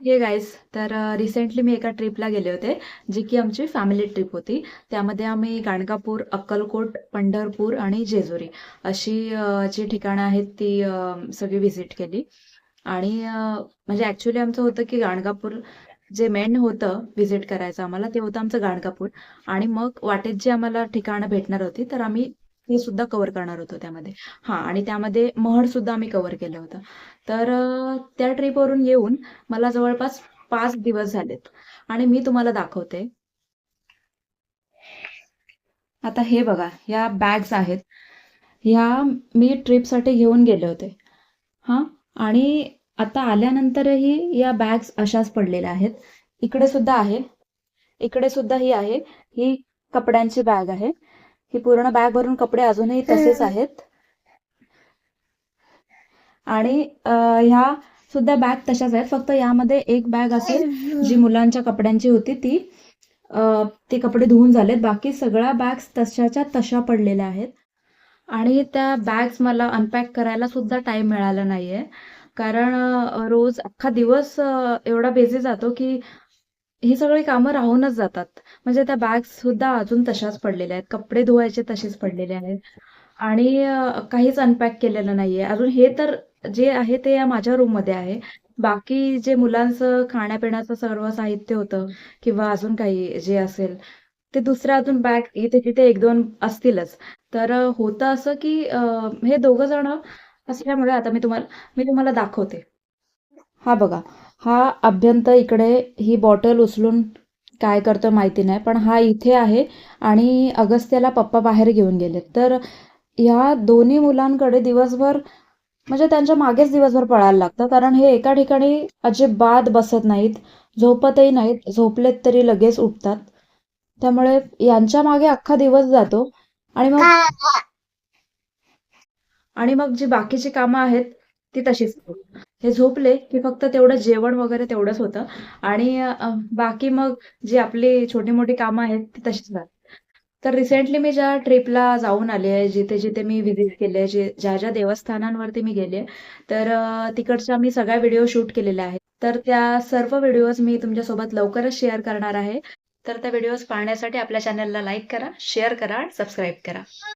Hey guys तर recently मी एका ट्रिपला गेले होते जी की आमची फॅमिली ट्रिप होती. त्यामध्ये आम्ही गाणगापूर अक्कलकोट पंढरपूर आणि जेजुरी अशी जी ठिकाणं आहेत ती सगळी व्हिजिट केली. आणि म्हणजे ॲक्च्युली आमचं होतं की गाणगापूर जे मेन होतं व्हिजिट करायचं आम्हाला ते होतं आमचं गाणगापूर. आणि मग वाटेत जी आम्हाला ठिकाणं भेटणार होती तर आम्ही ते सुद्धा कव्हर करणार होतो त्यामध्ये. हा आणि त्यामध्ये महड सुद्धा आम्ही कव्हर केलं होतं. तर त्या ट्रिपवरून येऊन मला जवळपास पाच दिवस झालेत. आणि मी तुम्हाला दाखवते. आता हे बघा या बॅग्स आहेत. ह्या मी ट्रिपसाठी घेऊन गेले होते. हां आणि आता आल्यानंतरही या बॅग्स अशाच पडलेल्या आहेत. इकडे सुद्धा आहे. इकडे सुद्धा ही आहे. ही कपड्यांची बॅग आहे. ही पूर्ण बॅग भरून कपडे अजूनही तसेच आहेत. आणि ह्या सुद्धा बॅग तशाच आहेत. फक्त यामध्ये एक बॅग असेल जी मुलांच्या कपड्यांची होती. ती ते कपडे धुवून झालेत. बाकी सगळ्या बॅग्स तशाच्या तशा पडलेल्या आहेत. आणि त्या बॅग्स मला अनपॅक करायला सुद्धा टाइम मिळाला नाहीये. कारण रोज अख्खा दिवस एवढा बिझी जातो की ही सगळी कामं राहूनच जातात. म्हणजे त्या बॅग्स सुद्धा अजून तशाच पडलेल्या आहेत. कपडे धुवायचे तसेच पडलेले आहेत. आणि काहीच अनपॅक केलेलं नाहीये. अजून हे तर जे आहे ते या माझ्या रूममध्ये आहे. बाकी जे मुलांचं खाण्यापिण्याचं सर्व साहित्य होतं किंवा अजून काही जे असेल ते दुसऱ्या अजून बॅग इथे तिथे एक दोन असतीलच. तर होतं असं की हे दोघं जण असल्यामुळे आता मी तुम्हाला मी तुम्हाला दाखवते. हा बघा. हा अभ्यंत इकडे ही बॉटल उचलून काय करतो माहिती नाही पण हा इथे आहे आणि अगस्त्याला पप्पा बाहेर घेऊन गेले तर ह्या दोन्ही मुलांकडे दिवसभर म्हणजे त्यांच्या मागेच दिवसभर पळायला लागतं कारण हे एका ठिकाणी अजिबात बसत नाहीत झोपतही नाहीत झोपलेत तरी लगेच उठतात. त्यामुळे यांच्या मागे अख्खा दिवस जातो. आणि मग आणि मग जी बाकीची कामं आहेत ती तशीच. हे झोपले की फक्त तेवढं जेवण वगैरे तेवढंच होतं. आणि बाकी मग जी आपली छोटी मोठी कामं आहेत ती तशीच राहतात. तर रिसेंटली मी ज्या ट्रिपला जाऊन आले आहे जिथे जिथे मी व्हिजिट केले जे ज्या ज्या देवस्थानांवरती मी गेले तर तिकडच्या मी सगळ्या व्हिडिओ शूट केलेल्या आहेत. तर त्या सर्व व्हिडिओज मी तुमच्यासोबत लवकरच शेअर करणार आहे. तर त्या व्हिडिओज पाहण्यासाठी आपल्या चॅनलला लाईक करा शेअर करा आणि सबस्क्राईब करा.